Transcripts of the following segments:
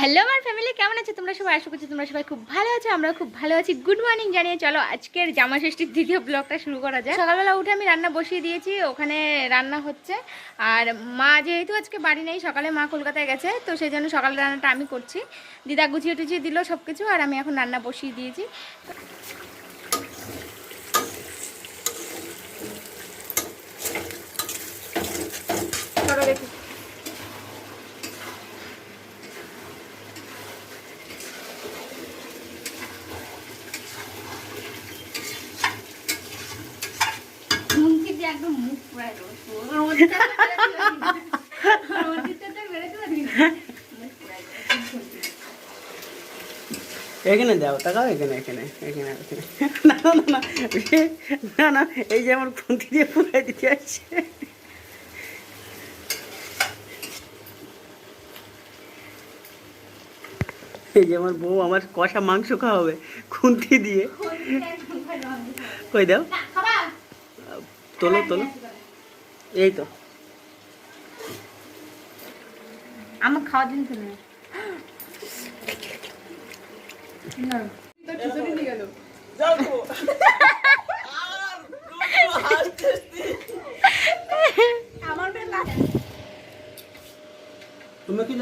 Hello আমার family কেমন আছে? তোমরা সবাই আশা করছি তোমরা সবাই খুব ভালো আছো আমরা খুব ভালো আছি। গুড মর্নিং জানিয়ে চলো, আজকের জামা ষষ্ঠীর দ্বিতীয় ব্লগটা শুরু করা যায় সকালবেলা উঠে আমি রান্না বসিয়ে দিয়েছি, ওখানে রান্না হচ্ছে। আর মা যেহেতু আজকে বাড়ি নেই, সকালে মা কলকাতায় গেছে, তো সেই জন্য সকালে রান্নাটা আমি করছি। দিদা গুছিয়ে টুছিয়ে দিল সব কিছু আর আমি এখন রান্না বসিয়ে দিয়েছি। দেখি মুখে যে একদম মুখ পুরাই রোজ রোজটা রোজটা তো বেরোতে পারি না মুখ পুরাই এখানে দাও তাকাও এখানে এখানে এখানে এখানে। না না না না না এই যে আমার খুন্তি দিয়ে পুরাই দিতে আসছে। এই যে আমার বউ আমার কষা মাংস খাওয়াবে খুন্তি দিয়ে। কই দাও? তোলো তোলো। এই তো। আমার খাওয়ার দিন তুমি কি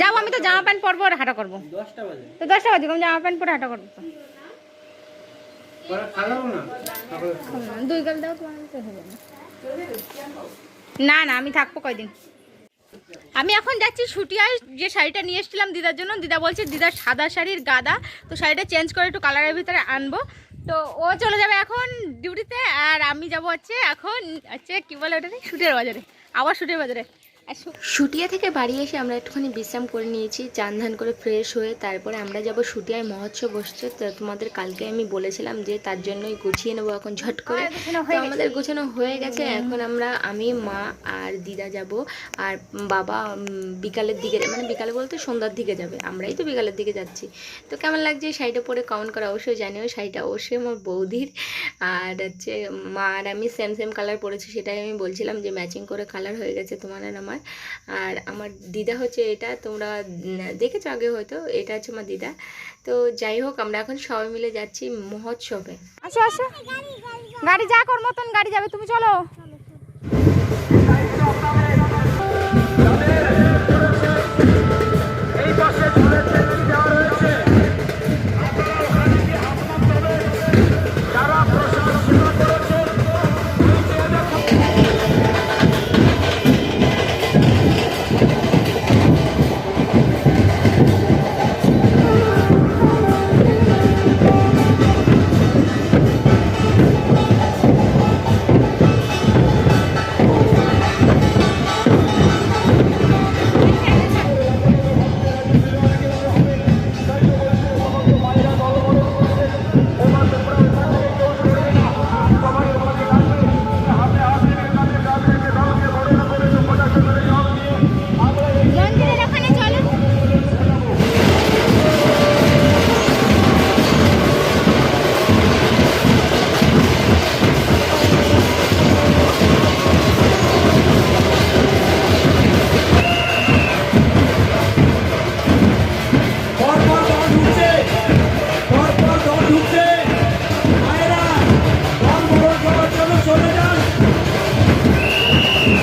যাব আমি তো জামা প্যান্ট পরবো আর হাঁটা করব। দশটা বাজে। তো দশটা বাজে আমি জামা প্যান্ট পরে হাঁটা করব। দুই গাল দাও তোমার। না না, আমি থাকব কয়দিন। আমি এখন যাচ্ছি ছুটিয়ায় যে শাড়িটা নিয়ে এসেছিলাম দিদার জন্য। দিদা বলছে, দিদার সাদা শাড়ির গাদা। তো শাড়িটা চেঞ্জ করে একটু কালারের ভিতরে আনব। তো ও চলে যাবে এখন ডিউটিতে আর আমি যাব হচ্ছে এখন, হচ্ছে কী বলে ওটা শুটের বাজারে। আবার শুটের বাজারে। শুটিয়া থেকে বাড়ি এসে আমরা একটুখানি বিশ্রাম করে নিয়েছি চান ধান করে ফ্রেশ হয়ে তারপরে আমরা যাব শুটিয়ায় মহোৎসব বসছে। তো তোমাদের কালকে আমি বলেছিলাম যে তার জন্যই গুছিয়ে নেব এখন ঝট করে। আমাদের গোছানো হয়ে গেছে এখন আমরা আমি মা আর দিদা যাব। আর বাবা বিকালের দিকে মানে বিকালে বলতে সন্ধ্যার দিকে যাবে। আমরাই তো বিকালের দিকে যাচ্ছি। তো কেমন লাগছে শাড়িটা পরে কমেন্ট করা অবশ্যই জানিও। শাড়িটা অবশ্যই আমার বৌদির। আর হচ্ছে মা আর আমি সেম সেম কালার পরেছি সেটাই আমি বলছিলাম যে ম্যাচিং করে কালার হয়ে গেছে তোমার আর আমার। আর আমার দিদা হচ্ছে এটা, তোমরা দেখেছ আগে হয়তো, এটা হচ্ছে আমার দিদা। তো যাই হোক, আমরা এখন সবাই মিলে যাচ্ছি মহোৎসবে। আসো আসো। গাড়ি যা কর মতন গাড়ি যাবে, তুমি চলো।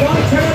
Watch out!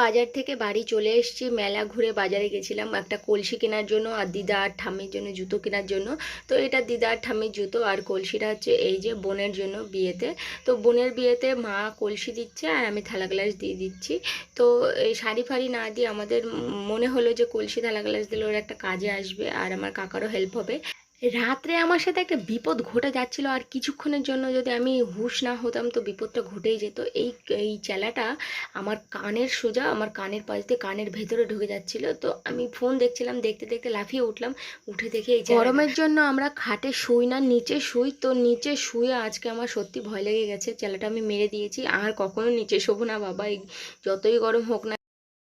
বাজার থেকে বাড়ি চলে এসেছি। মেলা ঘুরে বাজারে গেছিলাম একটা কলসি কেনার জন্য আর দিদা আর ঠাম্মির জন্য জুতো কেনার জন্য। তো এটা দিদা আর ঠাম্মির জুতো আর কলসিটা হচ্ছে এই যে বোনের জন্য বিয়েতে। তো বোনের বিয়েতে মা কলসি দিচ্ছে আর আমি থালা গ্লাস দিয়ে দিচ্ছি। তো এই শাড়ি ফাড়ি না দিয়ে আমাদের মনে হলো যে কলসি থালা গ্লাস দিলে ওর একটা কাজে আসবে আর আমার কাকারও হেল্প হবে। রাত্রে আমার সাথে একটা বিপদ ঘটে যাচ্ছিল আর কিছুক্ষণের জন্য যদি আমি হুঁশ না হতাম তো বিপদটা ঘটেই যেত। এই এই চেলাটা আমার কানের সোজা, আমার কানের পাশ দিয়ে কানের ভেতরে ঢুকে যাচ্ছিল। তো আমি ফোন দেখছিলাম, দেখতে দেখতে লাফিয়ে উঠলাম। উঠে দেখে এই গরমের জন্য আমরা খাটে শুই না, নিচে শুই। তো নিচে শুয়ে আজকে আমার সত্যি ভয় লেগে গেছে। চেলাটা আমি মেরে দিয়েছি। আর কখনো নিচে শোবো না বাবা। এই যতই গরম হোক না